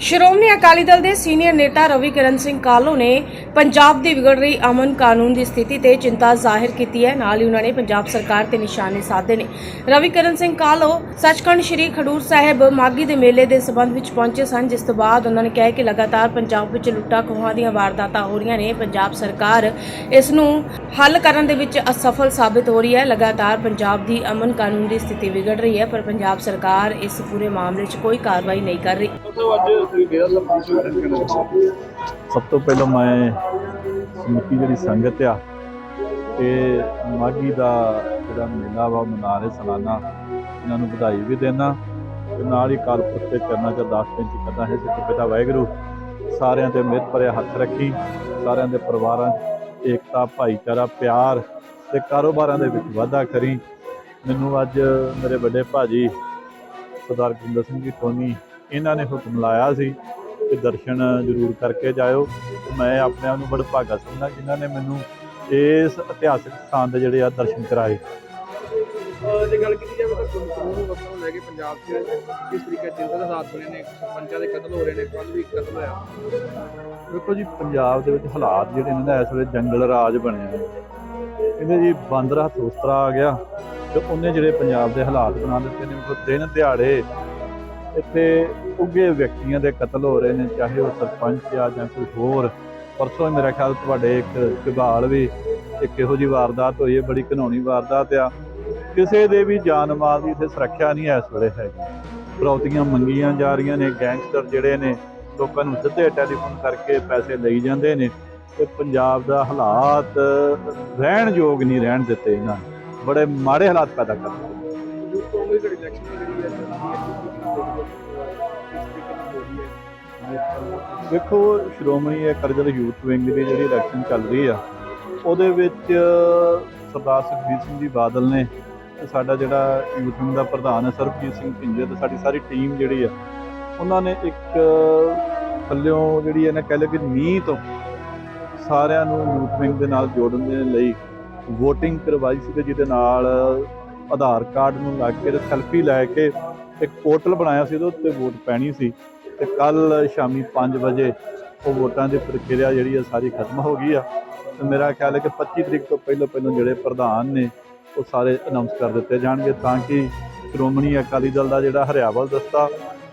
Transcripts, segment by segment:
ਸ਼੍ਰੋਮਣੀ ਅਕਾਲੀ ਦਲ ਦੇ ਸੀਨੀਅਰ ਨੇਤਾ ਰਵੀ ਕਰਨ ਸਿੰਘ ਕਾਲੋ ਨੇ ਪੰਜਾਬ ਦੀ ਵਿਗੜ ਰਹੀ ਅਮਨ ਕਾਨੂੰਨ ਦੀ ਸਥਿਤੀ ਤੇ ਚਿੰਤਾ ਜ਼ਾਹਿਰ ਕੀਤੀ ਹੈ। ਨਾਲ ਹੀ ਉਹਨਾਂ ਨੇ ਪੰਜਾਬ ਸਰਕਾਰ ਤੇ ਨਿਸ਼ਾਨੇ ਸਾਧੇ ਨੇ। ਰਵੀ ਕਰਨ ਸਿੰਘ ਕਾਲੋ ਸੱਚਖੰਡ ਸ੍ਰੀ ਖਡੂਰ ਸਾਹਿਬ ਮਾਗੀ ਦੇ ਮੇਲੇ ਦੇ ਸਬੰਧ ਵਿੱਚ ਪਹੁੰਚੇ ਸਨ, ਜਿਸ ਤੋਂ ਬਾਅਦ ਉਹਨਾਂ ਨੇ ਕਿਹਾ ਕਿ ਲਗਾਤਾਰ ਪੰਜਾਬ ਵਿੱਚ ਲੁੱਟਾਂ ਖੋਹਾਂ ਦੀਆਂ ਵਾਰਦਾਤਾਂ ਹੋ ਰਹੀਆਂ ਨੇ। ਪੰਜਾਬ ਸਰਕਾਰ ਇਸ ਨੂੰ ਹੱਲ ਕਰਨ ਦੇ ਵਿੱਚ ਅਸਫਲ ਸਾਬਿਤ ਹੋ ਰਹੀ ਹੈ। ਲਗਾਤਾਰ ਪੰਜਾਬ ਦੀ ਅਮਨ ਕਾਨੂੰਨ ਦੀ ਸਥਿਤੀ ਵਿਗੜ ਰਹੀ ਹੈ, ਪਰ ਪੰਜਾਬ ਸਰਕਾਰ ਇਸ ਪੂਰੇ ਮਾਮਲੇ 'ਚ ਕੋਈ ਕਾਰਵਾਈ ਨਹੀਂ ਕਰ ਰਹੀ। ਤੁਸੀਂ ਡੇਰਾ ਸਾਹਿਬ ਪਹੁੰਚੇ ਹੋ ਅਟੈਂਡ ਕਰਨਾ ਸਭ ਤੋਂ ਪਹਿਲਾਂ ਮੈਂ ਸਮੁੱਚੀ ਜਿਹੜੀ ਸੰਗਤ ਆ, ਤੇ ਮਾਗੀ ਦਾ ਜਿਹੜਾ ਮੇਲਾ ਵਾ ਮਨਾ ਰਹੇ ਸਾਲਾਨਾ। ਇਹਨਾਂ ਨੂੰ ਵਧਾਈ ਵੀ ਦੇਣਾ ਤੇ ਨਾਲ ਹੀ ਕਾਲ ਪੁਰਤੇ ਕਰਨਾ ਚ ਅਰਦਾਸ ਬੇਨਤੀ ਕਰਦਾ ਹੈ, ਸਿੱਖ ਪਿਤਾ ਵਾਹਿਗੁਰੂ, ਸਾਰਿਆਂ ਤੇ ਮਿਹਰ ਭਰਿਆ ਹੱਥ ਰੱਖੀ, ਸਾਰਿਆਂ ਦੇ ਪਰਿਵਾਰਾਂ ਏਕਤਾ, ਭਾਈਚਾਰਾ, ਪਿਆਰ ਤੇ ਕਾਰੋਬਾਰਾਂ ਦੇ ਵਿੱਚ ਵਾਧਾ ਕਰੀ। ਮੈਨੂੰ ਅੱਜ ਮੇਰੇ ਵੱਡੇ ਭਾਜੀ ਸਰਦਾਰ ਗੁਰਿੰਦਰ ਸਿੰਘ ਜੀ, ਟੋਨੀ ਇਹਨਾਂ ਨੇ ਹੁਕਮ ਲਾਇਆ ਸੀ ਕਿ ਦਰਸ਼ਨ ਜ਼ਰੂਰ ਕਰਕੇ ਜਾਇਓ। ਮੈਂ ਆਪਣੇ ਆਪ ਨੂੰ ਬੜਾ ਭਾਗਾ ਸਮਝਦਾ ਜਿਨ੍ਹਾਂ ਨੇ ਮੈਨੂੰ ਇਸ ਇਤਿਹਾਸਕ ਸਥਾਨ ਦੇ ਜਿਹੜੇ ਆ ਦਰਸ਼ਨ ਕਰਾਏ। ਜੇ ਗੱਲ ਕੀਤੀ ਜਾਵੇ ਤਾਂ ਕਾਨੂੰਨ ਵਸਤਾਂ ਨੂੰ ਲੈ ਕੇ ਪੰਜਾਬ 'ਚ ਕਿਸ ਤਰੀਕੇ ਚਿੰਤਾ ਦੇ ਹਾਲਾਤ ਬਣੇ ਨੇ ਸਰਪੰਚਾਂ ਦੇ ਕਤਲ ਹੋ ਰਹੇ ਨੇ ਕੱਲ ਵੀ ਕਤਲ ਹੋਇਆ। ਵੇਖੋ ਜੀ ਪੰਜਾਬ ਦੇ ਵਿੱਚ ਹਾਲਾਤ ਜਿਹੜੇ ਨੇ ਇਸ ਵੇਲੇ ਜੰਗਲ ਰਾਜ ਬਣਿਆ ਹੈ ਇਹਦੇ ਜੀ ਬਾਂਦਰ ਹੱਥ ਉਸਤਰਾ ਆ ਗਿਆ ਤੇ ਉਹਨੇ ਜਿਹੜੇ ਪੰਜਾਬ ਦੇ ਹਾਲਾਤ ਬਣਾ ਦਿੱਤੇ ਨੇ। ਉਹ ਦਿਨ ਦਿਹਾੜੇ ਇੱਥੇ ਉੱਗੇ ਵਿਅਕਤੀਆਂ ਦੇ ਕਤਲ ਹੋ ਰਹੇ ਨੇ, ਚਾਹੇ ਉਹ ਸਰਪੰਚ ਆ ਜਾਂ ਕੋਈ ਹੋਰ। ਪਰਸੋਂ ਹੀ ਮੇਰਾ ਖਿਆਲ ਤੁਹਾਡੇ ਇੱਕ ਝਬਾਲ ਵੀ ਇੱਕ ਇਹੋ ਜਿਹੀ ਵਾਰਦਾਤ ਹੋਈ ਹੈ, ਬੜੀ ਘਿਨਾਉਣੀ ਵਾਰਦਾਤ ਆ। ਕਿਸੇ ਦੇ ਵੀ ਜਾਨ ਮਾਲ ਦੀ ਇੱਥੇ ਸੁਰੱਖਿਆ ਨਹੀਂ ਹੈ ਇਸ ਵੇਲੇ ਹੈਗੀ। ਫਰੌਤੀਆਂ ਮੰਗੀਆਂ ਜਾ ਰਹੀਆਂ ਨੇ, ਗੈਂਗਸਟਰ ਜਿਹੜੇ ਨੇ, ਲੋਕਾਂ ਨੂੰ ਸਿੱਧੇ ਟੈਲੀਫੋਨ ਕਰਕੇ ਪੈਸੇ ਲਈ ਜਾਂਦੇ ਨੇ ਤੇ ਪੰਜਾਬ ਦਾ ਹਾਲਾਤ ਰਹਿਣ ਯੋਗ ਨਹੀਂ ਰਹਿਣ ਦਿੱਤੇ ਇਹਨਾਂ ਬੜੇ ਮਾੜੇ ਹਾਲਾਤ ਪੈਦਾ ਕਰ ਯੂਥ ਕਾਂਗਰਸ ਦੀ ਇਲੈਕਸ਼ਨ ਜਿਹੜੀ ਹੈ ਚੱਲਦੀ ਸ਼੍ਰੋਮਣੀ ਅਕਾਲੀ ਦਲ ਯੂਥ ਵਿੰਗ ਦੀ ਜਿਹੜੀ ਇਲੈਕਸ਼ਨ ਚੱਲ ਰਹੀ ਆ, ਉਹਦੇ ਵਿੱਚ ਸਰਦਾਰ ਸੁਖਬੀਰ ਸਿੰਘ ਜੀ ਬਾਦਲ ਨੇ ਸਾਡਾ ਜਿਹੜਾ ਯੂਥ ਵਿੰਗ ਦਾ ਪ੍ਰਧਾਨ ਹੈ ਸਰਬਜੀਤ ਸਿੰਘ ਢਿੰਜੇ ਤੇ ਸਾਡੀ ਸਾਰੀ ਟੀਮ ਜਿਹੜੀ ਆ, ਉਹਨਾਂ ਨੇ ਇੱਕ ਥੱਲਿਓਂ ਜਿਹੜੀ ਹੈ ਨਾ ਕਹਿ ਲਓ ਕਿ ਨੀਂਹ ਤੋਂ ਸਾਰਿਆਂ ਨੂੰ ਯੂਥ ਵਿੰਗ ਦੇ ਨਾਲ ਜੋੜਨ ਦੇ ਲਈ VOTING ਕਰਵਾਈ ਸੀ ਤੇ ਜਿਹਦੇ ਨਾਲ ਆਧਾਰ ਕਾਰਡ ਨੂੰ ਲੱਗ ਕੇ ਤੇ ਸੈਲਫੀ ਲੈ ਕੇ ਇੱਕ ਪੋਰਟਲ ਬਣਾਇਆ ਸੀ, ਉਹਦੇ ਉੱਤੇ ਵੋਟ ਪੈਣੀ ਸੀ। ਤੇ ਕੱਲ ਸ਼ਾਮੀ 5 ਵਜੇ ਉਹ ਵੋਟਾਂ ਦੀ ਪ੍ਰਕਿਰਿਆ ਜਿਹੜੀ ਆ ਸਾਰੀ ਖਤਮ ਹੋ ਗਈ ਆ। ਤੇ ਮੇਰਾ ਖਿਆਲ ਹੈ ਕਿ 25 ਤਰੀਕ ਤੋਂ ਪਹਿਲਾਂ ਪਹਿਲਾਂ ਜਿਹੜੇ ਪ੍ਰਧਾਨ ਨੇ, ਉਹ ਸਾਰੇ ਅਨਾਉਂਸ ਕਰ ਦਿੱਤੇ ਜਾਣਗੇ ਤਾਂ ਕਿ ਸ਼੍ਰੋਮਣੀ ਅਕਾਲੀ ਦਲ ਦਾ ਜਿਹੜਾ ਹਰਿਆਵਲ ਦਸਤਾ,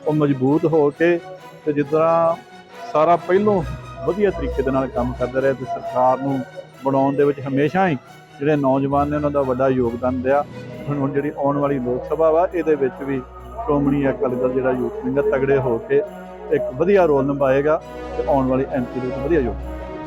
ਉਹ ਮਜ਼ਬੂਤ ਹੋ ਕੇ ਤੇ ਜਿੱਦਾਂ ਸਾਰਾ ਪਹਿਲੋਂ ਵਧੀਆ ਤਰੀਕੇ ਦੇ ਨਾਲ ਕੰਮ ਕਰਦੇ ਰਹੇ ਤੇ ਸਰਕਾਰ ਨੂੰ ਬਣਾਉਣ ਦੇ ਵਿੱਚ ਹਮੇਸ਼ਾ ਹੀ ਜਿਹੜੇ ਨੌਜਵਾਨ ਨੇ ਉਹਨਾਂ ਦਾ ਵੱਡਾ ਯੋਗਦਾਨ ਰਿਹਾ ਹੁਣ ਜਿਹੜੀ ਆਉਣ ਵਾਲੀ ਲੋਕ ਸਭਾ ਵਾ ਇਹਦੇ ਵਿੱਚ ਵੀ ਸ਼੍ਰੋਮਣੀ ਅਕਾਲੀ ਦਲ ਜਿਹੜਾ ਯੂਥ ਵਿੰਗ ਆ, ਤਗੜੇ ਹੋ ਕੇ ਇੱਕ ਵਧੀਆ ਰੋਲ ਨਿਭਾਏਗਾ ਤੇ ਆਉਣ ਵਾਲੀ ਐਮਪੀ ਦੇ ਵਿੱਚ ਵਧੀਆ ਯੋਗਦਾਨ